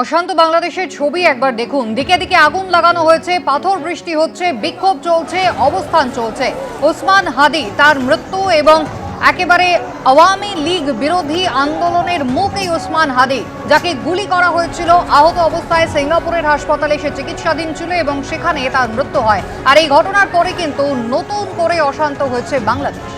অশান্ত বাংলাদেশের ছবি একবার দেখুন। দিকে দিকে আগুন লাগানো হয়েছে, পাথর বৃষ্টি হচ্ছে, বিক্ষোভ চলছে, অবস্থান চলছে। ওসমান হাদি তার মৃত্যু এবং একেবারে আওয়ামী লীগ বিরোধী আন্দোলনের মুখ এই ওসমান হাদি, যাকে গুলি করা হয়েছিল। আহত অবস্থায় সিঙ্গাপুরের হাসপাতালে সে চিকিৎসাধীন ছিল এবং সেখানে তার মৃত্যু হয়। আর এই ঘটনার পরে কিন্তু নতুন করে অশান্ত হয়েছে বাংলাদেশ।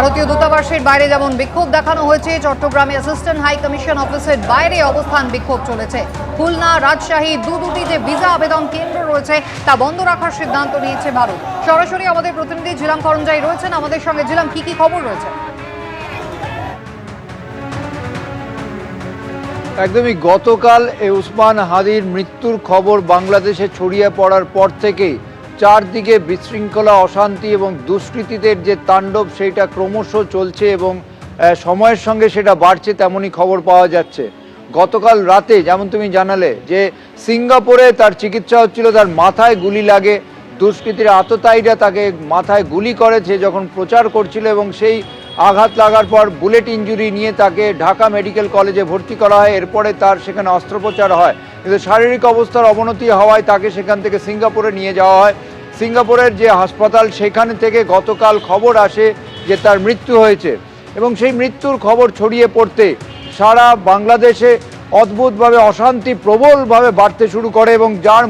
ভারতীয় দূতাবাসের বাইরে যেমন বিক্ষোভ দেখানো হয়েছে, চট্টগ্রামে অ্যাসিস্ট্যান্ট হাই কমিশন অফিসের বাইরে অবস্থান বিক্ষোভ চলেছে। খুলনা, রাজশাহী দু দুটি যে ভিসা আবেদন কেন্দ্র রয়েছে, তা বন্ধ রাখার সিদ্ধান্ত নিয়েছে ভারত। সরাসরি আমাদের প্রতিনিধি ঝিলাম করঞ্জাই রয়েছেন, আমাদের সঙ্গে ঝিলাম, কি কি খবর রয়েছে? একদমই, গতকাল এই উসমান হাদির মৃত্যুর খবর বাংলাদেশে ছড়িয়ে পড়ার পর থেকেই চারদিকে বিশৃঙ্খলা, অশান্তি এবং দুষ্কৃতীদের যে তাণ্ডব, সেইটা ক্রমশ চলছে এবং সময়ের সঙ্গে সেটা বাড়ছে, তেমনই খবর পাওয়া যাচ্ছে। গতকাল রাতে যেমন তুমি জানালে যে সিঙ্গাপুরে তার চিকিৎসা হচ্ছিল, তার মাথায় গুলি লাগে, দুষ্কৃতীরা আততায়ীরা তাকে মাথায় গুলি করেছে যখন প্রচার করছিল এবং সেই আঘাত লাগার পর বুলেট ইঞ্জুরি নিয়ে তাকে ঢাকা মেডিকেল কলেজে ভর্তি করা হয়, এরপরে তার সেখানে অস্ত্রোপচার হয়। কিন্তু শারীরিক অবস্থার অবনতি হওয়ায় তাকে সেখান থেকে সিঙ্গাপুরে নিয়ে যাওয়া হয়। সিঙ্গাপুরের যে হাসপাতাল, সেখানে থেকে গতকাল খবর আসে যে তার মৃত্যু হয়েছে। এবং সেই মৃত্যুর খবর ছড়িয়ে পড়তে সারা বাংলাদেশে অদ্ভুতভাবে, অশান্তি প্রবলভাবে বাড়তে শুরু করে এবং যার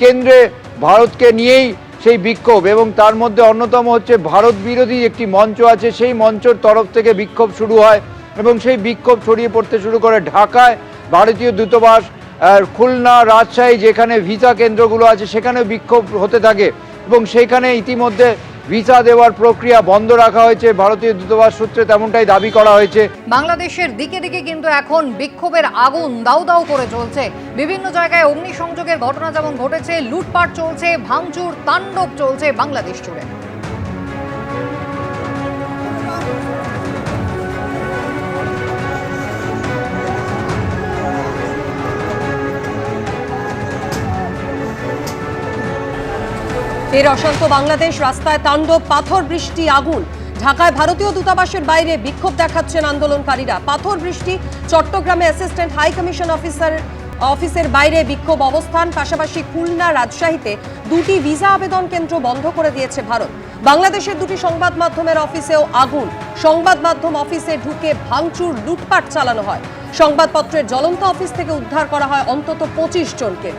কেন্দ্রে ভারতকে নিয়েই সেই বিক্ষোভ। এবং তার মধ্যে অন্যতম হচ্ছে ভারত বিরোধী একটি মঞ্চ আছে, সেই মঞ্চের তরফ থেকে বিক্ষোভ শুরু হয় এবং সেই বিক্ষোভ ছড়িয়ে পড়তে শুরু করে ঢাকায় ভারতীয় দূতাবাস খুলনা, রাজশাহী যেখানে ভিসা কেন্দ্রগুলো আছে সেখানে বিক্ষোভ হতে থাকে। এবং সেইখানে ইতিমধ্যে ভিসা দেওয়ার প্রক্রিয়া বন্ধ রাখা হয়েছে। ভারতীয় দূতাবাস সূত্রে তেমনটাই দাবি করা হয়েছে। বাংলাদেশের দিকে দিকে কিন্তু এখন বিক্ষোভের আগুন দাউ দাউ করে চলছে। বিভিন্ন জায়গায় অগ্নিসংযোগের ঘটনা যেমন ঘটেছে, লুটপাট চলছে, ভাঙচুর, তাণ্ডব চলছে বাংলাদেশ জুড়ে। এর অশান্ত বাংলাদেশ, রাস্তায় তাণ্ডব, পাথর, বৃষ্টি, আগুন। ঢাকায় ভারতীয় দূতাবাসের বাইরে বিক্ষোভ দেখাচ্ছেন আন্দোলনকারীরা। পাথর, বৃষ্টি, চট্টগ্রামে অ্যাসিস্ট্যান্ট হাই কমিশন অফিসার অফিসের বাইরে বিক্ষোভ অবস্থান। পাশাপাশি খুলনা রাজশাহীতে দুটি ভিসা আবেদন কেন্দ্র বন্ধ করে দিয়েছে ভারত। বাংলাদেশের দুটি সংবাদ মাধ্যমের অফিসেও আগুন। সংবাদ মাধ্যম অফিসে ঢুকে ভাঙচুর, লুটপাট চালানো হয়। সংবাদপত্রের জ্বলন্ত অফিস থেকে উদ্ধার করা হয় অন্তত পঁচিশ জনকে।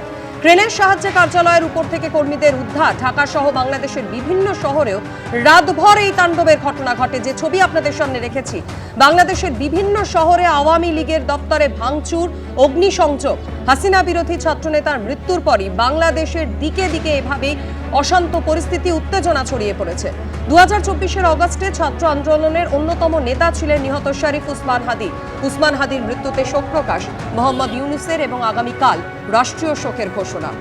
ক্রেনের সাহায্যে কার্যালয়ের উপর থেকে কর্মীদের উদ্ধার। ঢাকা সহ বাংলাদেশের বিভিন্ন শহরেও রাতভর এই তাণ্ডবের ঘটনা ঘটে। যে ছবি আপনাদের সামনে রেখেছি, বাংলাদেশের বিভিন্ন শহরে আওয়ামী লীগের দপ্তরে ভাঙচুর, অগ্নিসংযোগ। হাসিনা বিরোধী ছাত্রনেতার মৃত্যুর পরই বাংলাদেশের দিকে দিকে এভাবেই অশান্ত পরিস্থিতি, উত্তেজনা ছড়িয়ে পড়েছে। দু হাজার চব্বিশের অগস্টে ছাত্র আন্দোলনের অন্যতম নেতা ছিলেন নিহত শরীফ উসমান হাদি। উসমান হাদির মৃত্যুতে শোক প্রকাশ, মোহাম্মদ ইউনুসের এবং আগামীকাল রাষ্ট্রীয় শোকের ঘোষণা।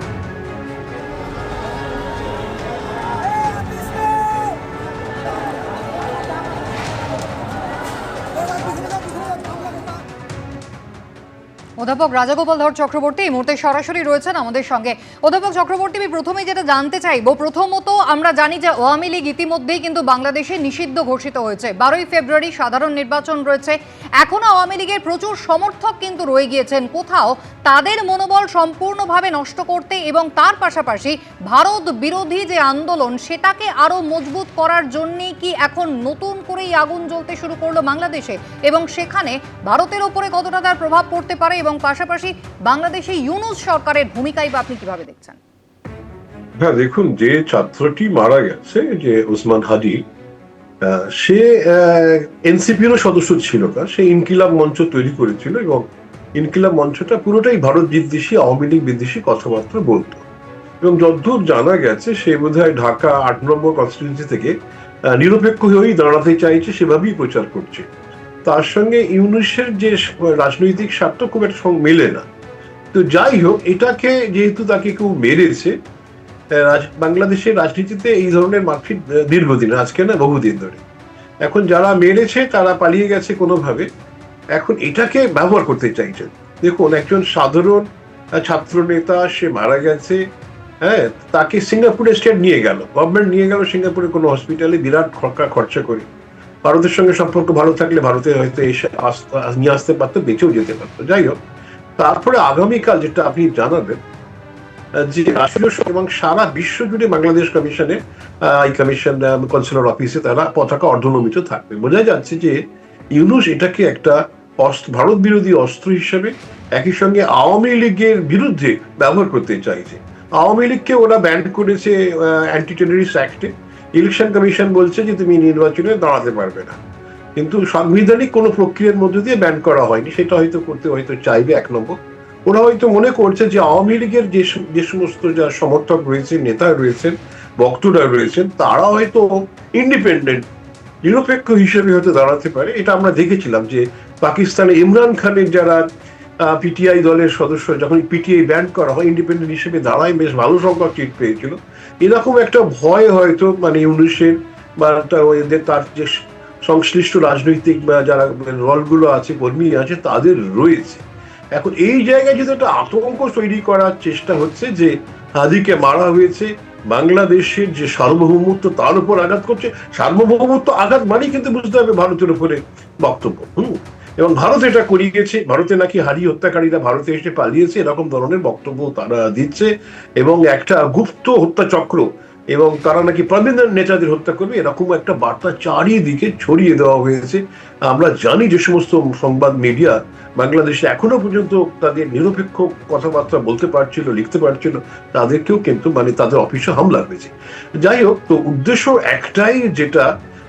অধ্যাপক রাজাগোপাল ধর চক্রবর্তী, এই মুহূর্তে সরাসরি রয়েছেন আমাদের সঙ্গে। অধ্যাপক চক্রবর্তী, আমি প্রথমেই যেটা জানতে চাইব, প্রথমত আমরা জানি যে আওয়ামী লীগ ইতিমধ্যেই কিন্তু বাংলাদেশে নিষিদ্ধ ঘোষিত হয়েছে। বারোই ফেব্রুয়ারি সাধারণ নির্বাচন রয়েছে। এখনও আওয়ামী লীগের প্রচুর সমর্থক কিন্তু রয়ে গিয়েছেন কোথাও। তাদের মনোবল সম্পূর্ণভাবে নষ্ট করতে এবং তার পাশাপাশি ভারত বিরোধী যে আন্দোলন, সেটাকে আরও মজবুত করার জন্যই কি এখন নতুন করেই আগুন জ্বলতে শুরু করল বাংলাদেশে? এবং সেখানে ভারতের ওপরে কতটা তার প্রভাব পড়তে পারে এবং পাশাপাশি বাংলাদেশে ইউনুস সরকারের ভূমিকাই বা আপনি কীভাবে দেখছেন? হ্যাঁ দেখুন, যে ছাত্রটি মারা গেছে, যে উসমান হাদি সে এনসিপিরও সদস্য ছিল না। সে ইনকিলাব মঞ্চ তৈরি করেছিল এবং ইনকিলাব মঞ্চটা পুরোটাই ভারত বিদ্বেষী, আওয়ামী লীগ বিদ্বেষী কথাবার্তা বলতো। এবং যতদূর জানা গেছে, সে বোধহয় ঢাকা আট নম্বর কনস্টিটিউন্সি থেকে নিরপেক্ষ হয়েই দাঁড়াতে চাইছে, সেভাবেই প্রচার করছে। তার সঙ্গে ইউনুসের যে রাজনৈতিক স্বার্থ খুব একটা মেলে না। তো যাই হোক, এটাকে যেহেতু তাকে কেউ মেরেছে বাংলাদেশের রাজনীতিতে এই ধরনের মারপিট দীর্ঘদিন, আজকে না বহুদিন ধরে। এখন যারা মেরেছে, তারা পালিয়ে গেছে কোনোভাবে। এখন এটাকে ব্যবহার করতে চাইছেন। দেখুন একজন সাধারণ ছাত্র নেতা সে মারা গেছে হ্যাঁ তাকে সিঙ্গাপুরে স্টেট নিয়ে গেল। গভর্নমেন্ট নিয়ে গেল সিঙ্গাপুরে কোনো হসপিটালে বিরাট খরকা খরচা করে। ভারতের সঙ্গে সম্পর্ক ভালো থাকলে ভারতে হয়তো এসে নিয়ে আসতে পারতো বেঁচেও যেতে পারতো। যাই হোক তারপরে আগামীকাল যেটা আপনি জানাবেন যে এবং সারা বিশ্ব জুড়ে বাংলাদেশ কমিশনে আহ, এই কমিশন কনসুলার অফিসে তারা পতাকা অর্ধনমিত থাকবে। বোঝা যাচ্ছে যে ইউনুস এটাকে একটা ভারত বিরোধী অস্ত্র হিসেবে একই সঙ্গে আওয়ামী লীগের বিরুদ্ধে ব্যবহার করতে চাইছে। আওয়ামী লীগকে ওরা ব্যান্ড করেছে অ্যান্টি টেররিস্ট অ্যাক্টে ইলেকশন কমিশন বলছে যে তুমি নির্বাচনে দাঁড়াতে পারবে না। কিন্তু সাংবিধানিক কোনো প্রক্রিয়ার মধ্যে দিয়ে ব্যান করা হয়নি। সেটা হয়তো করতে হয়তো চাইবে এক নম্বর। ওরা হয়তো মনে করছে যে আওয়ামী লীগের যে যে সমস্ত যা সমর্থক রয়েছে, নেতা রয়েছেন, বক্তরা রয়েছেন, তারা হয়তো ইন্ডিপেন্ডেন্ট নিরপেক্ষ হিসেবে হয়তো দাঁড়াতে পারে। এটা আমরা দেখেছিলাম যে পাকিস্তানে ইমরান খানের যারা পিটিআই দলের সদস্য, যখন পিটিআই ব্যান করা হয় ইন্ডিপেন্ডেন্ট হিসেবে দাঁড়ায় বেশ ভালো সংখ্যক সিট পেয়েছিল। এরকম একটা ভয় হয়তো মানে ইউনিশের বা এদের তার যে সংশ্লিষ্ট রাজনৈতিক বা যারা দলগুলো আছে, কর্মী আছে, তাদের রয়েছে। এখন এই জায়গায় যদি একটা আতঙ্ক তৈরি করার চেষ্টা হচ্ছে যে, হাদিকে মারা হয়েছে, বাংলাদেশের যে সার্বভৌমত্ব, তার উপর আঘাত করছে, সার্বভৌমত্ব আঘাত মানেই কিন্তু বুঝতে হবে ভারতের উপরে বক্তব্য। হুম? এবং ভারত এটা করিয়েছে, ভারতে নাকি হারি হত্যাকারীরা ভারতে এসে পালিয়েছে, এরকম ধরনের বক্তব্য তারা দিচ্ছে। এবং একটা গুপ্ত হত্যা চক্র এবং তারা নাকি প্রবীন্দ্র নেতাদের হত্যা করবে, এরকম একটা বার্তা চারিদিকে ছড়িয়ে দেওয়া হয়েছে। আমরা জানি যে সমস্ত সংবাদ মিডিয়া বাংলাদেশে এখনও পর্যন্ত তাদের নিরপেক্ষ কথাবার্তা বলতে পারছিল, লিখতে পারছিল, তাদেরকেও কিন্তু মানে তাদের অফিসে হামলা হয়েছে। যাই হোক, তো উদ্দেশ্য একটাই যেটা,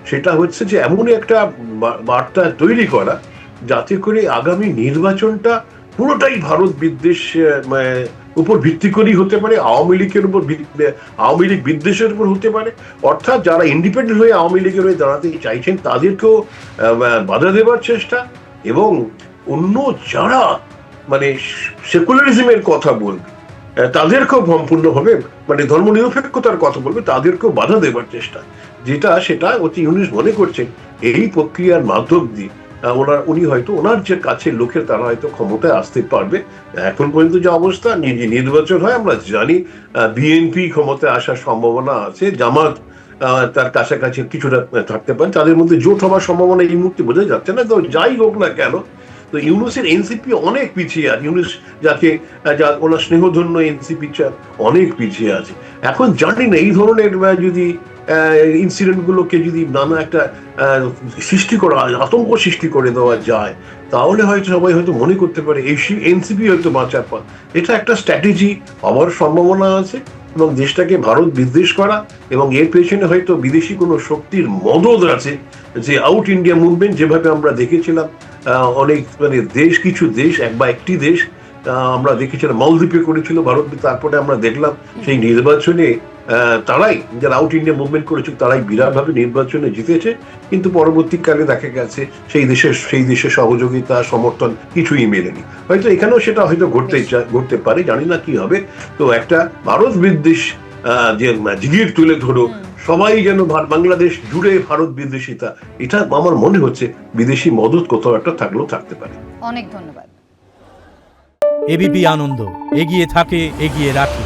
সেটা হচ্ছে যে এমনই একটা বার্তা তৈরি করা যাতে করে আগামী নির্বাচনটা পুরোটাই ভারত বিদ্বেষ উপর ভিত্তি করেই হতে পারে, আওয়ামী লীগের উপর আওয়ামী লীগ বিদ্বেষের উপর হতে পারে। অর্থাৎ যারা ইন্ডিপেন্ডেন্ট হয়ে আওয়ামী লীগের হয়ে দাঁড়াতে চাইছেন, তাদেরকেও বাধা দেওয়ার চেষ্টা এবং অন্য যারা মানে সেকুলারিজমের কথা বলবে তাদেরকেও সম্পূর্ণভাবে মানে ধর্মনিরপেক্ষতার কথা বলবে, তাদেরকেও বাধা দেওয়ার চেষ্টা। যেটা সেটা অতি ইউনিস মনে করছেন, এই প্রক্রিয়ার মাধ্যম দিয়ে। ওনার, উনি হয়তো ওনার যে কাছের লোকের, তারা হয়তো ক্ষমতায় আসতে পারবে। এখন পর্যন্ত যে অবস্থা নির্বাচন হয়, আমরা জানি বিএনপি ক্ষমতায় আসার সম্ভাবনা আছে, জামাত তার কাছাকাছি কিছুটা থাকতে পারে, তাদের মধ্যে জোট হওয়ার সম্ভাবনা এই মুহূর্তে বোঝা যাচ্ছে না। তো যাই হোক না কেন তো ইউনুসের এনসিপি অনেক পিছিয়ে আছে। ইউনুস যাকে, যা ওনার স্নেহধন্য এনসিপি অনেক পিছিয়ে আছে। এখন জানি না, এই ধরনের যদি ইনসিডেন্ট গুলোকে যদি নানা একটা সৃষ্টি করা, আতঙ্ক সৃষ্টি করে দেওয়া যায়, তাহলে হয়তো সবাই হয়তো মনে করতে পারে এই এনসিপি হয়তো বাঁচার পথ। এটা একটা স্ট্র্যাটেজি হওয়ার সম্ভাবনা আছে। এবং দেশটাকে ভারত বিদ্বেষ করা এবং এর পেছনে হয়তো বিদেশি কোনো শক্তির মদত আছে যে আউট ইন্ডিয়া মুভমেন্ট যেভাবে আমরা দেখেছিলাম অনেক মানে দেশ, কিছু দেশ, এক বা একটি দেশ আমরা দেখেছিলাম, মালদ্বীপে করেছিল ভারত, তারপরে আমরা দেখলাম সেই নির্বাচনে তারাই যারা আউট ইন্ডিয়া মুভমেন্ট করেছিল তারাই বিরাটভাবে নির্বাচনে জিতেছে। কিন্তু পরবর্তীকালে দেখা গেছে সেই দেশের সেই দেশের সহযোগিতা সমর্থন কিছুই মেলেনি। হয়তো এখানেও সেটা হয়তো ঘটতে ঘটতে পারে জানি না কি হবে। তো একটা ভারত বিদ্বেষ যে জিগির তুলে ধরো সবাই যেন বাংলাদেশ জুড়ে ভারত বিদ্বেষিতা এটা আমার মনে হচ্ছে বিদেশি মদত কোথাও একটা থাকলেও থাকতে পারে। অনেক ধন্যবাদ। এবিপি আনন্দ এগিয়ে থাকে এগিয়ে রাখে।